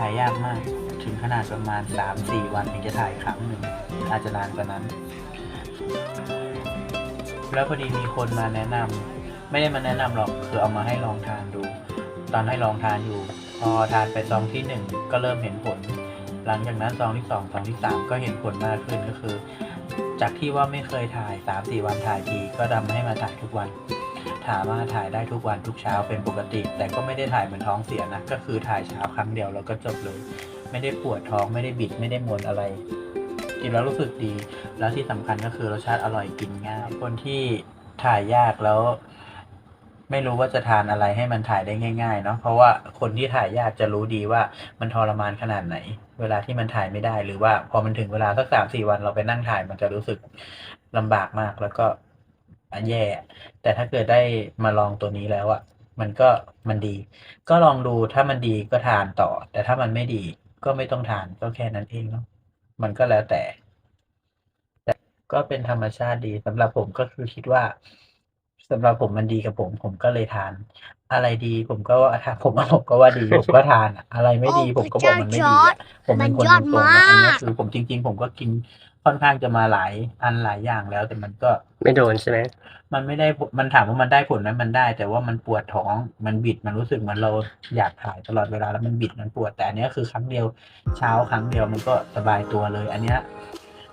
ถ่ายยากมาก ถึงขนาดประมาณ 3-4 วันถึงจะถ่ายครั้งหนึ่งอาจจะนานกว่านั้น แล้วพอดีมีคนมาแนะนำไม่ได้มาแนะนำหรอกคือเอามาให้ลองทานดู ตอนให้ลองทานอยู่ พอทานไปซองที่หนึ่งก็เริ่มเห็นผล หลังจากนั้นซองที่สองซองที่สามก็เห็นผลมากขึ้นก็คือ จากที่ว่าไม่เคยถ่ายสามสี่วันถ่ายทีก็ทำให้มาถ่ายทุกวัน ถามว่าถ่ายได้ทุกวันทุกเช้าเป็นปกติ แต่ก็ไม่ได้ถ่ายเหมือนท้องเสียนะ ก็คือถ่ายเช้าครั้งเดียวแล้วก็จบเลย ไม่ได้ปวดท้องไม่ได้บิดไม่ได้มวนอะไร กินแล้วรู้สึกดี แล้วที่สำคัญก็คือรสชาติอร่อยกินง่าย คนที่ถ่ายยากแล้วไม่รู้ว่าจะทานอะไรให้มันถ่ายได้ง่ายๆเนาะเพราะว่าคนที่ถ่ายยากจะรู้ดีว่ามันทรมานขนาดไหน เวลาที่มันถ่ายไม่ได้หรือว่าพอมันถึงเวลาสักสามสี่วันเราไปนั่งถ่ายมันจะรู้สึกลำบากมากแล้วก็ แย่ แต่ถ้าเกิดได้มาลองตัวนี้แล้วอะ่ะ มันก็มันดี ก็ลองดูถ้ามันดีก็ทานต่อ แต่ถ้ามันไม่ดีก็ไม่ต้องทานก็แค่นั้นเองเนาะมันก็แล้วแต่ แต่ก็เป็นธรรมชาติดีสำหรับผมก็คือคิดว่า สำหรับผมมันดีกับผม ผมก็เลยทาน อะไรดีผมก็ว่าถ้าผมผมก็ว่าดีผมก็ทานอะอะไรไม่ดีโอ้ผมก็บอกมันไม่ดีอะผมเป็นคนมันยอดตรงๆนะอันนี้มากคือผมจริง ๆ ผมก็กินค่อนข้างจะมาหลายอันหลายอย่างแล้ว แต่มันก็ ไม่โดนใช่ไหมมันไม่ได้ผลมันถามว่ามันได้ผลไหมมันได้ แต่ว่ามันปวดท้อง มันบิด มันรู้สึกเหมือนเราอยากถ่ายตลอดเวลาแล้วมันบิด มันปวด แต่อันเนี้ยคือครั้งเดียว เช้าครั้งเดียวมันก็สบายตัวเลย อันเนี้ย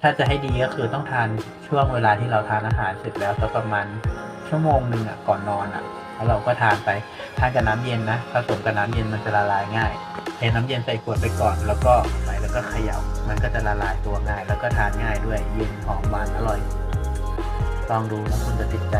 ถ้าจะให้ดีก็คือต้องทานช่วงเวลาที่เราทานอาหารเสร็จแล้วสักประมาณ ชั่วโมงหนึ่งอะก่อนนอนอะแล้วเราก็ทานไปทานกับน้ำเย็นนะผสมกับน้ำเย็นมันจะละลายง่ายเทน้ำเย็นใส่ขวดไปก่อน แล้วก็ไปแล้วก็เขย่ามันก็จะละลายตัวง่าย แล้วก็ทานง่ายด้วยเย็นหอมหวานอร่อย ลองดูแล้วคุณจะติดใจ